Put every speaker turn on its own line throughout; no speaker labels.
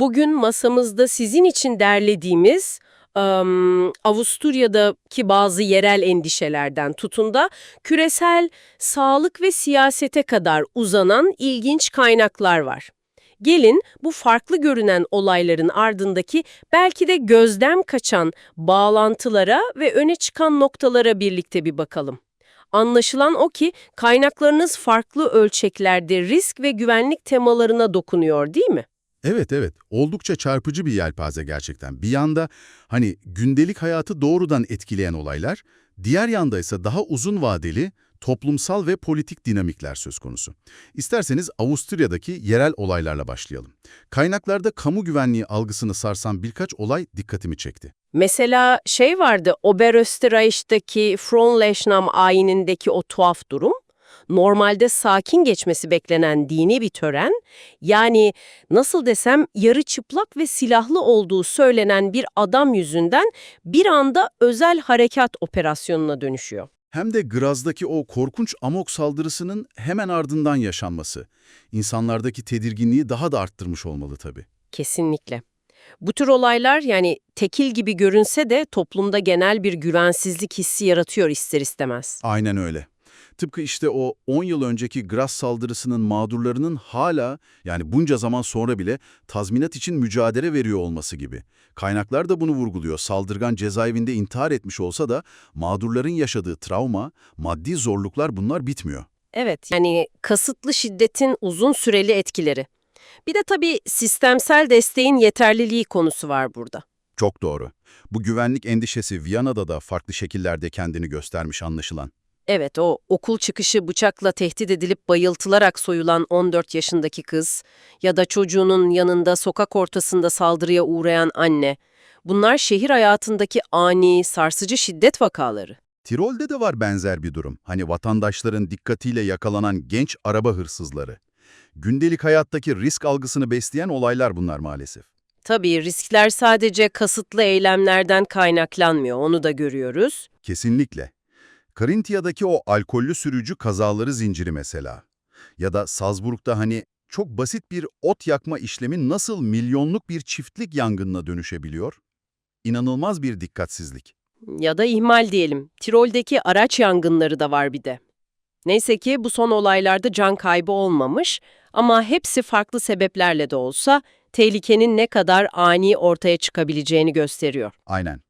Bugün masamızda sizin için derlediğimiz ım, Avusturya'daki bazı yerel endişelerden tutun da küresel sağlık ve siyasete kadar uzanan ilginç kaynaklar var. Gelin bu farklı görünen olayların ardındaki belki de gözden kaçan bağlantılara ve öne çıkan noktalara birlikte bir bakalım. Anlaşılan o ki kaynaklarınız farklı ölçeklerde risk ve güvenlik temalarına dokunuyor değil mi?
Evet evet, oldukça çarpıcı bir yelpaze gerçekten. Bir yanda hani gündelik hayatı doğrudan etkileyen olaylar, diğer yanda ise daha uzun vadeli toplumsal ve politik dinamikler söz konusu. İsterseniz Avusturya'daki yerel olaylarla başlayalım. Kaynaklarda kamu güvenliği algısını sarsan birkaç olay dikkatimi çekti.
Mesela şey vardı, Oberösterreich'teki Fronleichnam ayinindeki o tuhaf durum. Normalde sakin geçmesi beklenen dini bir tören, yani nasıl desem yarı çıplak ve silahlı olduğu söylenen bir adam yüzünden bir anda özel harekat operasyonuna dönüşüyor.
Hem de Graz'daki o korkunç amok saldırısının hemen ardından yaşanması, insanlardaki tedirginliği daha da arttırmış olmalı tabii.
Kesinlikle. Bu tür olaylar yani tekil gibi görünse de toplumda genel bir güvensizlik hissi yaratıyor ister istemez.
Aynen öyle. Tıpkı işte o 10 yıl önceki Graz saldırısının mağdurlarının hala yani bunca zaman sonra bile tazminat için mücadele veriyor olması gibi. Kaynaklar da bunu vurguluyor. Saldırgan cezaevinde intihar etmiş olsa da mağdurların yaşadığı travma, maddi zorluklar bunlar bitmiyor.
Evet, yani kasıtlı şiddetin uzun süreli etkileri. Bir de tabii sistemsel desteğin yeterliliği konusu var burada.
Çok doğru. Bu güvenlik endişesi Viyana'da da farklı şekillerde kendini göstermiş anlaşılan.
Evet, o okul çıkışı bıçakla tehdit edilip bayıltılarak soyulan 14 yaşındaki kız ya da çocuğunun yanında sokak ortasında saldırıya uğrayan anne. Bunlar şehir hayatındaki ani, sarsıcı şiddet vakaları.
Tirol'de de var benzer bir durum. Hani vatandaşların dikkatiyle yakalanan genç araba hırsızları. Gündelik hayattaki risk algısını besleyen olaylar bunlar maalesef.
Tabii riskler sadece kasıtlı eylemlerden kaynaklanmıyor, onu da görüyoruz.
Kesinlikle. Karintiya'daki o alkollü sürücü kazaları zinciri mesela. Ya da Salzburg'da hani çok basit bir ot yakma işlemi nasıl milyonluk bir çiftlik yangınına dönüşebiliyor? İnanılmaz bir dikkatsizlik.
Ya da ihmal diyelim. Tirol'deki araç yangınları da var bir de. Neyse ki bu son olaylarda can kaybı olmamış ama hepsi farklı sebeplerle de olsa tehlikenin ne kadar ani ortaya çıkabileceğini gösteriyor.
Aynen.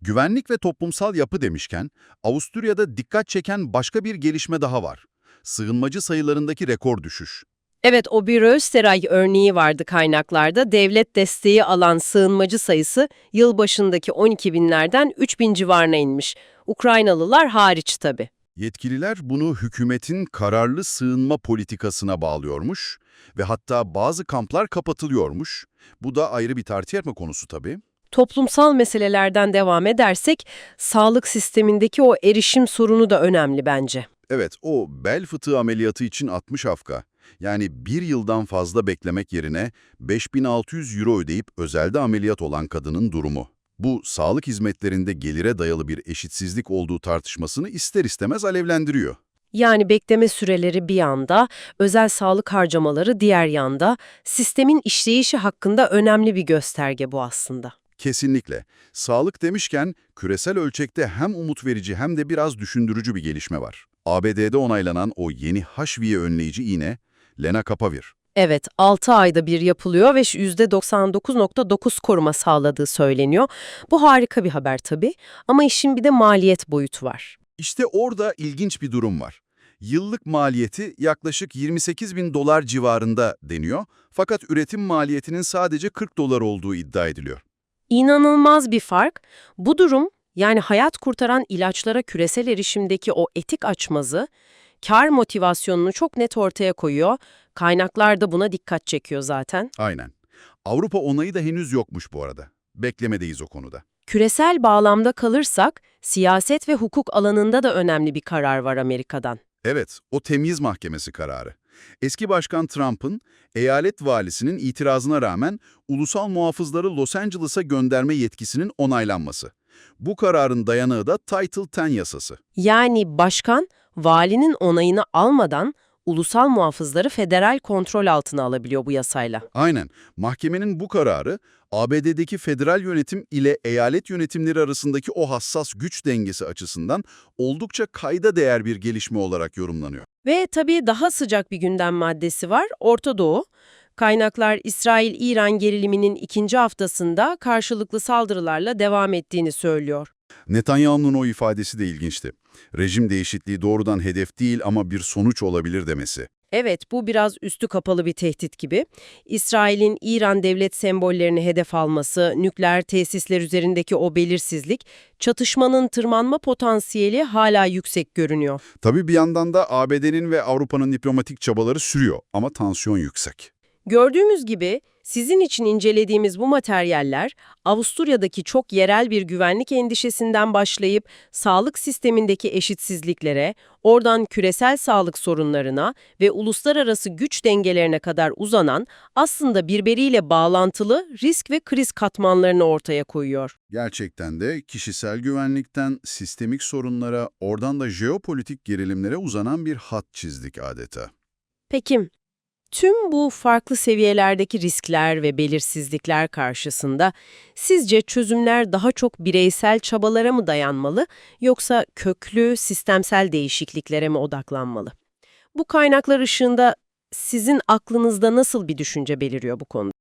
Güvenlik ve toplumsal yapı demişken, Avusturya'da dikkat çeken başka bir gelişme daha var. Sığınmacı sayılarındaki rekor düşüş.
Evet o bir Österreich örneği vardı kaynaklarda. Devlet desteği alan sığınmacı sayısı yıl başındaki 12 binlerden 3 bin civarına inmiş. Ukraynalılar hariç tabii.
Yetkililer bunu hükümetin kararlı sığınma politikasına bağlıyormuş ve hatta bazı kamplar kapatılıyormuş. Bu da ayrı bir tartışma konusu tabii.
Toplumsal meselelerden devam edersek, sağlık sistemindeki o erişim sorunu da önemli bence.
Evet, o bel fıtığı ameliyatı için 60 hafka. Yani bir yıldan fazla beklemek yerine 5600 euro ödeyip özelde ameliyat olan kadının durumu. Bu, sağlık hizmetlerinde gelire dayalı bir eşitsizlik olduğu tartışmasını ister istemez alevlendiriyor.
Yani bekleme süreleri bir yanda, özel sağlık harcamaları diğer yanda, sistemin işleyişi hakkında önemli bir gösterge bu aslında.
Kesinlikle. Sağlık demişken küresel ölçekte hem umut verici hem de biraz düşündürücü bir gelişme var. ABD'de onaylanan o yeni HV önleyici iğne, Lenacapavir.
Evet, 6 ayda bir yapılıyor ve %99.9 koruma sağladığı söyleniyor. Bu harika bir haber tabii ama işin bir de maliyet boyutu var.
İşte orada ilginç bir durum var. Yıllık maliyeti yaklaşık 28 bin dolar civarında deniyor fakat üretim maliyetinin sadece 40 dolar olduğu iddia ediliyor.
İnanılmaz bir fark. Bu durum yani hayat kurtaran ilaçlara küresel erişimdeki o etik açmazı, kar motivasyonunu çok net ortaya koyuyor. Kaynaklar da buna dikkat çekiyor zaten.
Aynen. Avrupa onayı da henüz yokmuş bu arada. Beklemedeyiz o konuda.
Küresel bağlamda kalırsak, siyaset ve hukuk alanında da önemli bir karar var Amerika'dan.
Evet, o temyiz mahkemesi kararı. Eski Başkan Trump'ın eyalet valisinin itirazına rağmen ulusal muhafızları Los Angeles'a gönderme yetkisinin onaylanması. Bu kararın dayanağı da Title 10 yasası.
Yani başkan, valinin onayını almadan ulusal muhafızları federal kontrol altına alabiliyor bu yasayla.
Aynen. Mahkemenin bu kararı ABD'deki federal yönetim ile eyalet yönetimleri arasındaki o hassas güç dengesi açısından oldukça kayda değer bir gelişme olarak yorumlanıyor.
Ve tabii daha sıcak bir gündem maddesi var, Orta Doğu. Kaynaklar İsrail-İran geriliminin ikinci haftasında karşılıklı saldırılarla devam ettiğini söylüyor.
Netanyahu'nun o ifadesi de ilginçti. Rejim değişikliği doğrudan hedef değil ama bir sonuç olabilir demesi.
Evet, bu biraz üstü kapalı bir tehdit gibi. İsrail'in İran devlet sembollerini hedef alması, nükleer tesisler üzerindeki o belirsizlik, çatışmanın tırmanma potansiyeli hala yüksek görünüyor.
Tabii bir yandan da ABD'nin ve Avrupa'nın diplomatik çabaları sürüyor ama tansiyon yüksek.
Gördüğümüz gibi sizin için incelediğimiz bu materyaller Avusturya'daki çok yerel bir güvenlik endişesinden başlayıp sağlık sistemindeki eşitsizliklere, oradan küresel sağlık sorunlarına ve uluslararası güç dengelerine kadar uzanan aslında birbiriyle bağlantılı risk ve kriz katmanlarını ortaya koyuyor.
Gerçekten de kişisel güvenlikten sistemik sorunlara, oradan da jeopolitik gerilimlere uzanan bir hat çizdik adeta.
Peki, tüm bu farklı seviyelerdeki riskler ve belirsizlikler karşısında sizce çözümler daha çok bireysel çabalara mı dayanmalı yoksa köklü sistemsel değişikliklere mi odaklanmalı? Bu kaynaklar ışığında sizin aklınızda nasıl bir düşünce beliriyor bu konuda?